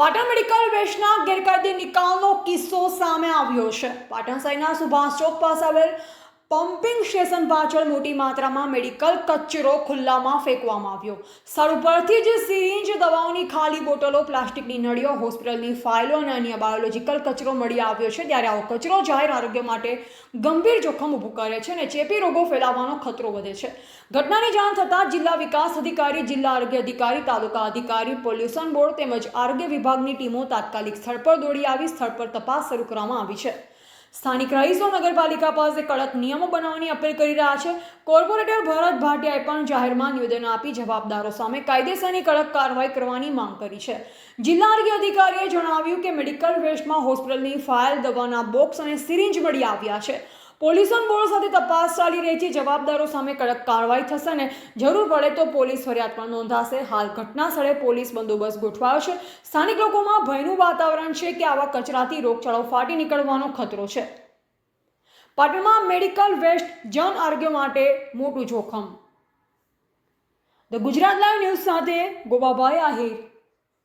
Patan medical વેસ્ટના ગેરકાયદે નિકાલનો કિસ્સો સામે આવ્યો છે. પાટણ શહેરના સુભાષ ચોક પાસે આવેલ પમ્પિંગ સ્ટેશન પાછળ મોટી માત્રામાં મેડિકલ કચરો ખુલ્લામાં ફેંકવામાં આવ્યો. સ્થળ ઉપરથી જ સિરિંજ દવાઓની ખાલી બોટલો, પ્લાસ્ટિકની નળીઓ, હોસ્પિટલની ફાઇલો અને અન્ય બાયોલોજીકલ કચરો મળી આવ્યો છે ત્યારે આવો કચરો જાહેર આરોગ્ય માટે ગંભીર જોખમ ઊભું કરે છે અને ચેપી રોગો ફેલાવાનો ખતરો વધે છે. ઘટનાની જાણ થતાં જિલ્લા વિકાસ અધિકારી, જિલ્લા આરોગ્ય અધિકારી, તાલુકા અધિકારી પોલ્યુશન બોર્ડ તેમજ આરોગ્ય વિભાગની ટીમો તાત્કાલિક સ્થળ પર દોડી આવી, સ્થળ પર તપાસ શરૂ કરવામાં આવી છે. સ્થાનિક રહીશો નગરપાલિકા પાસે કડક નિયમો બનાવવાની અપીલ કરી રહ્યા છે. કોર્પોરેટર ભરત ભાટિયાએ પણ જાહેરમાં નિવેદન આપી જવાબદારો સામે કાયદેસરની કડક કાર્યવાહી કરવાની માંગ કરી છે. જિલ્લા આરોગ્ય અધિકારીએ જણાવ્યું કે મેડિકલ વેસ્ટમાં હોસ્પિટલની ફાઇલ દવાના બોક્સ અને સિરિંજ મળી આવ્યા છે. પોલ્યુશન બોર્ડ સાથે તપાસ ચાલી રહી છે. જવાબદારો સામે કડક કાર્યવાહી થશે અને જરૂર પડે તો પોલીસ ફરિયાદ પણ નોંધાશે. હાલ ઘટના સ્થળે પોલીસ બંદોબસ્ત ગોઠવાયો છે. સ્થાનિક લોકોમાં ભયનું વાતાવરણ છે કે આવા કચરાથી રોગચાળો ફાટી નીકળવાનો ખતરો છે. પાટણમાં મેડિકલ વેસ્ટ જન આરોગ્ય માટે મોટું જોખમ. ધ ગુજરાત લાઈવ ન્યૂઝ સાથે ગોપાભાઈ આહિર.